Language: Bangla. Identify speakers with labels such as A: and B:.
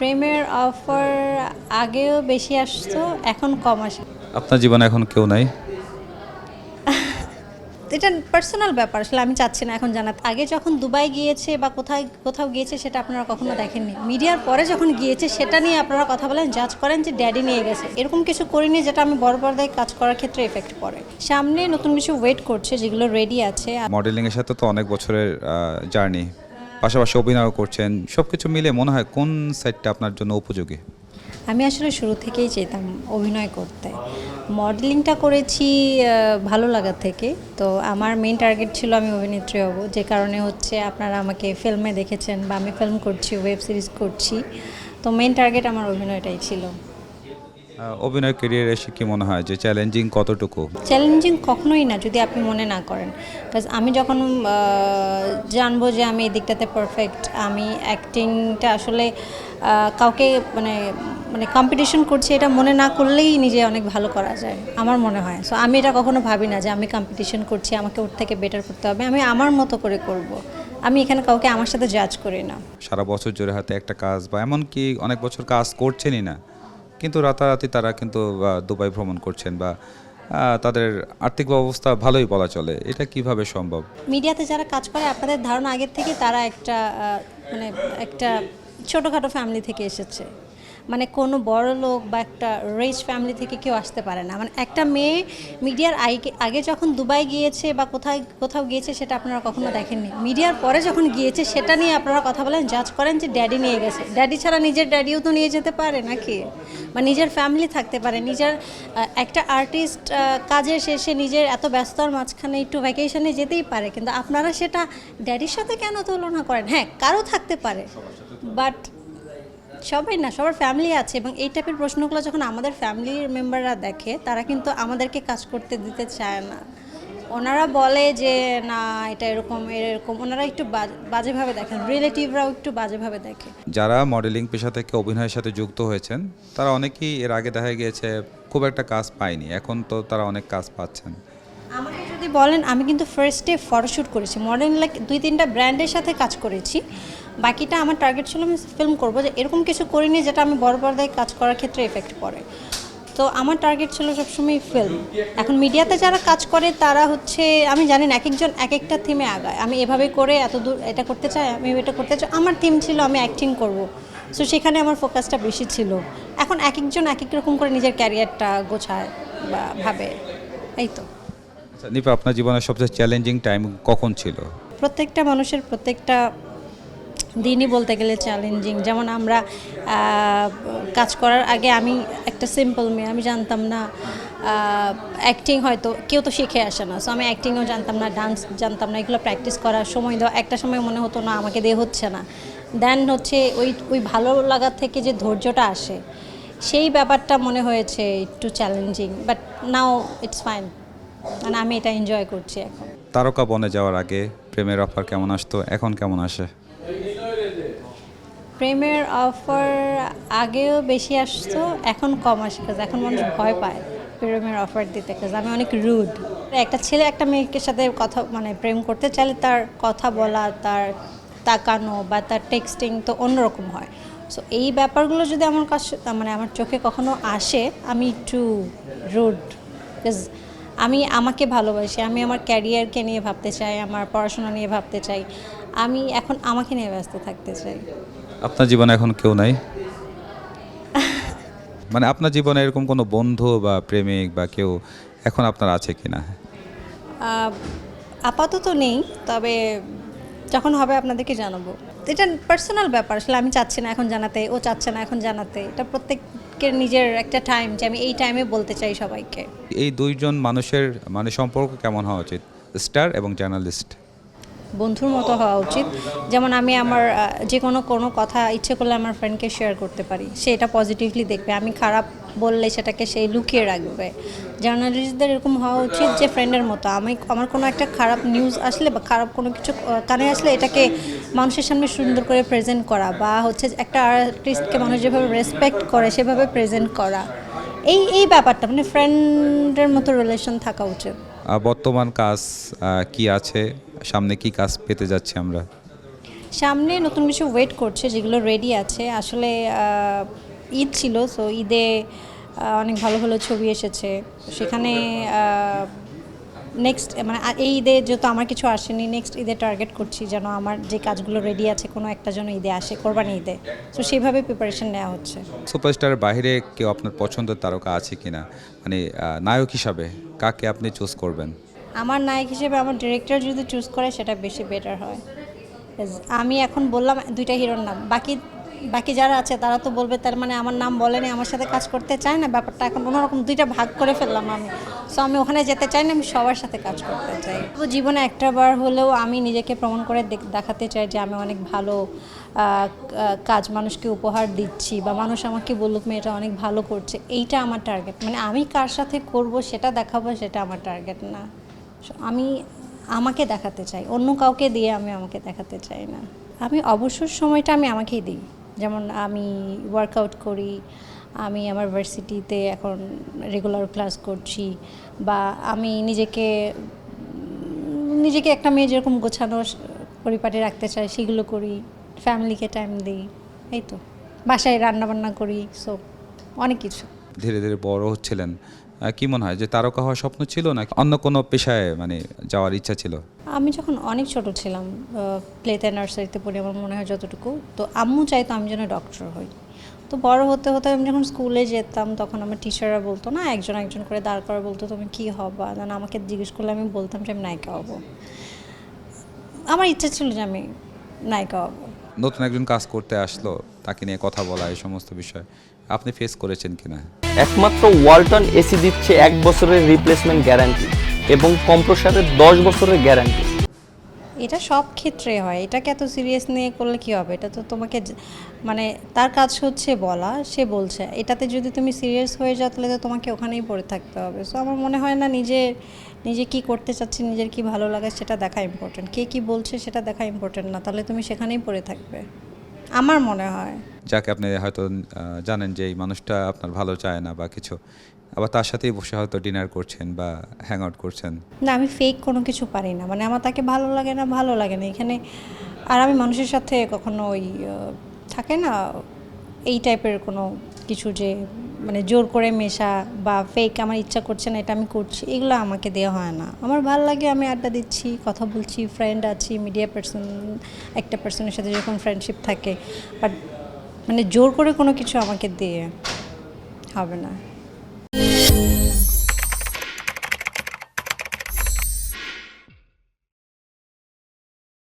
A: প্রেমের অফার আগেও বেশি আসতো এখন কম আসে।
B: আপনার জীবনে এখন কেউ নাই?
A: এটা পার্সোনাল ব্যাপার আসলে আমি চাচ্ছি না এখন জানাতে। আগে যখন দুবাই গিয়েছে বা কোথায় কোথাও গিয়েছে সেটা আপনারা কখনো দেখেননি। মিডিয়ার পরে যখন গিয়েছে সেটা নিয়ে আপনারা কথা বলেন জাজ করেন যে ড্যাডি নিয়ে গেছে। এরকম কিছু করিনি যেটা আমি বড় পর্দায় কাজ করার ক্ষেত্রে এফেক্ট পড়ে। সামনে নতুন কিছু ওয়েট করছে যেগুলো রেডি আছে।
B: মডেলিংয়ের সাথে তো অনেক বছরের জার্নি পাশাপাশি অভিনয় করছেন সব কিছু মিলে মনে হয় কোন সাইডটা আপনার জন্য উপযোগী?
A: আমি আসলে শুরু থেকেই চেতাম অভিনয় করতে। মডেলিংটা করেছি ভালো লাগা থেকে। তো আমার মেন টার্গেট ছিল আমি অভিনেত্রী হব। যে কারণে হচ্ছে আপনারা আমাকে ফিল্মে দেখেছেন বা আমি ফিল্ম করছি ওয়েব সিরিজ করছি। তো মেন টার্গেট আমার অভিনয়টাই ছিল।
B: অভিনয় ক্যারিয়ারে এসে কি মনে হয় যে চ্যালেঞ্জিং কতটুকু?
A: চ্যালেঞ্জিং কখনোই না যদি আপনি মনে না করেন। কাজ আমি যখন জানব যে আমি এই দিকটাতে পারফেক্ট আমি অ্যাক্টিংটা আসলে কাউকে মানে মানে কম্পিটিশন করছি এটা মনে না করলেই নিজে অনেক ভালো করা যায় আমার মনে হয়। সো আমি এটা কখনো ভাবি না যে আমি কম্পিটিশন করছি আমাকে ওর থেকে বেটার করতে হবে। আমি আমার মতো করে করব। আমি এখানে কাউকে আমার সাথে জাজ করি না।
B: সারা বছর জোরে হাতে একটা কাজ বা এমনকি অনেক বছর কাজ করছেনই না। কিন্তু রাতারাতি তারা কিন্তু দুবাই ভ্রমণ করছেন বা তাদের আর্থিক অবস্থা ভালোই বলা চলে। এটা কীভাবে সম্ভব?
A: মিডিয়াতে যারা কাজ করে, আপনাদের ধারণা আগের থেকে তারা একটা মানে একটা ছোটোখাটো ফ্যামিলি থেকে এসেছে। মানে কোনো বড় লোক বা একটা রিচ ফ্যামিলি থেকে কেউ আসতে পারে না। মানে একটা মেয়ে মিডিয়ার আগে আগে যখন দুবাই গিয়েছে বা কোথায় কোথাও গিয়েছে সেটা আপনারা কখনো দেখেননি। মিডিয়ার পরে যখন গিয়েছে সেটা নিয়ে আপনারা কথা বলেন জাজ করেন যে ড্যাডি নিয়ে গেছে। ড্যাডি ছাড়া নিজের ড্যাডিও তো নিয়ে যেতে পারে নাকি? বা নিজের ফ্যামিলি থাকতে পারে। নিজের একটা আর্টিস্ট কাজের শেষে নিজের এত ব্যস্ততার মাঝখানে একটু ভ্যাকেশনে যেতেই পারে। কিন্তু আপনারা সেটা ড্যাডির সাথে কেন তুলনা করেন? হ্যাঁ কারও থাকতে পারে। বাট সবাই না, সবার ফ্যামিলি আছে এবং এই টাইপের প্রশ্নগুলো যখন আমাদের ফ্যামিলির মেম্বাররা দেখে, তারা কিন্তু আমাদেরকে কাজ করতে দিতে চায় না। ওনারা বলে যে, না, এটা এরকম এরকম। ওনারা একটু বাজ- বাজেভাবে দেখেন রিলেটিভরাও একটু বাজেভাবে দেখে।
B: যারা মডেলিং পেশা থেকে অভিনয়ের সাথে যুক্ত হয়েছেন, তারা অনেকেই এর আগে দেখা গিয়েছে, খুব একটা কাজ পায়নি। এখন তো তারা অনেক কাজ পাচ্ছেন।
A: বলেন, আমি কিন্তু ফার্স্টে ফটোশ্যুট করেছি। মডার্ন লাইক দুই তিনটা ব্র্যান্ডের সাথে কাজ করেছি। বাকিটা আমার টার্গেট ছিল আমি ফিল্ম করব। যে এরকম কিছু করিনি যেটা আমি বড় পর্দায় কাজ করার ক্ষেত্রে এফেক্ট পড়ে। তো আমার টার্গেট ছিল সবসময় ফিল্ম এখন মিডিয়াতে যারা কাজ করে, তারা হচ্ছে, আমি জানি না এক একজন এক একটা থিমে আগায়। আমি এভাবে করে এত দূর এটা করতে চাই, আমি এটা করতে চাই। আমার থিম ছিল আমি অ্যাক্টিং করব। সো সেখানে আমার ফোকাসটা বেশি ছিল। এখন এক একজন এক এক রকম করে নিজের ক্যারিয়ারটা গোছায় বা ভাবে। এই তো।
B: আপনার জীবনের সবচেয়ে চ্যালেঞ্জিং টাইম কখন ছিল?
A: প্রত্যেকটা মানুষের প্রত্যেকটা দিনই বলতে গেলে চ্যালেঞ্জিং যেমন আমরা কাজ করার আগে আমি একটা সিম্পল মেয়ে, আমি জানতাম না অ্যাক্টিং হয়তো কেউ তো শিখে আসে না। সো আমি অ্যাক্টিংও জানতাম না ডান্স জানতাম না, এগুলো প্র্যাকটিস করার সময় দেওয়া, একটা সময় মনে হতো, না, আমাকে দিয়ে হচ্ছে না। দেন হচ্ছে ওই ওই ভালো লাগার থেকে যে ধৈর্যটা আসে, সেই ব্যাপারটা মনে হয়েছে একটু challenging but now it's fine মানে আমি এটা এনজয় করছি এখন।
B: তারকা বনে যাওয়ার আগে প্রেমের অফার কেমন আসতো? এখন কেমন আসে?
A: প্রেমের অফার আগেও বেশি আসতো এখন কম আসে কাজ এখন মানুষ ভয় পায় প্রেমের অফার দিতে কাজ আমি অনেক রুড একটা ছেলে একটা মেয়েকে সাথে কথা মানে প্রেম করতে চাইলে তার কথা বলা তার তাকানো বা তার টেক্সটিং তো অন্যরকম হয়। সো এই ব্যাপারগুলো যদি আমার কাছে মানে আমার চোখে কখনো আসে আমি একটু রুড বিকজ আমি আমাকে ভালোবাসি আমি আমার ক্যারিয়ারকে নিয়ে ভাবতে চাই আমার পড়াশোনা নিয়ে ভাবতে চাই আমি এখন আমাকে নিয়ে ব্যস্ত থাকতে চাই।
B: আপনার জীবনে এখন কেউ নাই? মানে আপনার জীবনে এরকম কোনো বন্ধু বা প্রেমিক বা কেউ এখন আপনার আছে কি
A: না আপাতত নেই তবে যখন হবে আপনাদেরকে জানাব। এটা পার্সোনাল ব্যাপার আসলে আমি চাচ্ছি না এখন জানাতে ও চাচ্ছে না এখন জানাতে এটা প্রত্যেকের নিজের একটা টাইম যে আমি এই টাইমে বলতে চাই সবাইকে।
B: এই দুইজন মানুষের মানে সম্পর্ক কেমন হওয়া উচিত? স্টার এবং জার্নালিস্ট।
A: বন্ধুর মতো হওয়া উচিত। যেমন আমি আমার যে কোনো কোনো কথা ইচ্ছে করলে আমার ফ্রেন্ডকে শেয়ার করতে পারি। সে এটা পজিটিভলি দেখবে। আমি খারাপ বললে সেটাকে সেই লুকিয়ে রাখবে। জার্নালিস্টদের এরকম হওয়া উচিত যে ফ্রেন্ডের মতো। আমি, আমার কোনো একটা খারাপ নিউজ আসলে বা খারাপ কোনো কিছু কানে আসলে এটাকে মানুষের সামনে সুন্দর করে প্রেজেন্ট করা বা হচ্ছে একটা আর্টিস্টকে মানুষ যেভাবে রেসপেক্ট করে, সেভাবে প্রেজেন্ট করা। এই এই ব্যাপারটা মানে ফ্রেন্ডের মতো রিলেশন থাকা উচিত।
B: বর্তমান কাজ কি আছে? সামনে কি কাজ পেতে যাচ্ছি আমরা?
A: সামনে নতুন কিছু ওয়েট করছে যেগুলো রেডি আছে। আসলে ঈদ ছিল সো ঈদে অনেক ভালো ভালো ছবি এসেছে। সেখানে নেক্সট মানে এই ঈদে যেহেতু আমার কিছু আসেনি নেক্সট ঈদে টার্গেট করছি যেন আমার যে কাজগুলো রেডি আছে কোনো একটা যেন ঈদে আসে কোরবানি ঈদে। তো সেইভাবে প্রিপারেশন নেওয়া হচ্ছে।
B: সুপারস্টারের বাইরে কেউ আপনার পছন্দের তারকা আছে কিনা? মানে নায়ক হিসাবে কাকে আপনি চুজ করবেন?
A: আমার নায়ক হিসেবে আমার ডিরেক্টর যদি চুজ করে, সেটা বেশি বেটার হয়। আমি এখন বললাম দুইটা হিরোর নাম। বাকি বাকি যারা আছে, তারা তো বলবে তার মানে আমার নাম বলেনি, আমার সাথে কাজ করতে চায় না, ব্যাপারটা এখন অন্যরকম দুইটা ভাগ করে ফেললাম আমি। সো আমি ওখানে যেতে চাই না, আমি সবার সাথে কাজ করতে চাই। তো জীবনে একটা বার হলেও আমি নিজেকে প্রমাণ করে দেখাতে চাই যে আমি অনেক ভালো কাজ মানুষকে উপহার দিচ্ছি বা মানুষ আমাকে বলুক, মেয়েটা অনেক ভালো করছে। এইটা আমার টার্গেট মানে আমি কার সাথে করব, সেটা দেখাবো, সেটা আমার টার্গেট না। আমি আমাকে দেখাতে চাই। অন্য কাউকে দিয়ে আমি আমাকে দেখাতে চাই না। আমি অবসর সময়টা আমি আমাকেই দিই। যেমন আমি ওয়ার্কআউট করি, আমি আমার ভার্সিটিতে এখন রেগুলার ক্লাস করছি বা আমি নিজেকে নিজেকে একটা মেয়ে যেরকম গোছানো পরিপাটি রাখতে চাই, সেগুলো করি ফ্যামিলিকে টাইম দিই। এই তো। বাসায় রান্নাবান্না করি সো অনেক কিছু।
B: ধীরে ধীরে বড় হচ্ছিলেন। কি মনে হয়? যে তারকা হওয়ার স্বপ্ন ছিল না অন্য কোনো পেশায় মানে যাওয়ার ইচ্ছা ছিল?
A: আমি যখন অনেক ছোট ছিলাম প্লেতে নার্সারিতে পড়ি আমার মনে হয় যতটুকু তো আম্মু চাইতো আমি যেন ডক্টর হই। তো বড় হতে হতে আমি যখন স্কুলে যেতাম তখন আমার টিচাররা বলতো না একজন একজন করে দাঁড় করে বলতো তুমি কী হবা? না আমাকে জিজ্ঞেস করলে আমি বলতাম যে আমি নায়িকা হব। আমার ইচ্ছা ছিল যে আমি নায়িকা হব।
B: নতুন একজন কাজ করতে আসলো তাকে নিয়ে কথা বলা এই সমস্ত বিষয় আপনি ফেস করেছেন কিনা?
C: একমাত্র ওয়ালটন এসি দিচ্ছে এক বছরের রিপ্লেসমেন্ট গ্যারান্টি এবং কম্প্রসারের দশ বছরের গ্যারান্টি
A: এটা সব ক্ষেত্রে হয়। এটাকে এত সিরিয়াস নিয়ে করলে কি হবে? এটা তো তোমাকে মানে তার কাজ হচ্ছে বলা, সে বলছে। এটাতে যদি তুমি সিরিয়াস হয়ে যাও, তাহলে তো তোমাকে ওখানেই পড়ে থাকতে হবে। সো আমার মনে হয় না নিজে নিজে কি করতে চাচ্ছি, নিজের কি ভালো লাগে, সেটা দেখা ইম্পর্টেন্ট কে কি বলছে, সেটা দেখা ইম্পর্টেন্ট না। তাহলে তুমি সেখানেই পড়ে থাকবে। আমার মনে হয়।
B: যাকে আপনি হয়তো জানেন যে এই মানুষটা আপনার ভালো চায় না বা কিছু। আবার তার সাথেই বসে হয়তো ডিনার করছেন বা হ্যাং আউট করছেন।
A: না আমি ফেক কোনো কিছু পারি না। মানে আমার তাকে ভালো লাগে না ভালো লাগে না। এখানে আর আমি মানুষের সাথে কখনো ওই থাকে না এই টাইপের কোনো কিছু যে মানে জোর করে মেশা বা ফেক আমার ইচ্ছা করছে না, এটা আমি করছি, এগুলো আমাকে দেওয়া হয় না। আমার ভালো লাগে, আমি আড্ডা দিচ্ছি, কথা বলছি ফ্রেন্ড আছি মিডিয়া পার্সন একটা পার্সনের সাথে যখন ফ্রেন্ডশিপ থাকে। বাট মানে জোর করে কোনো কিছু আমাকে দিয়ে হবে না।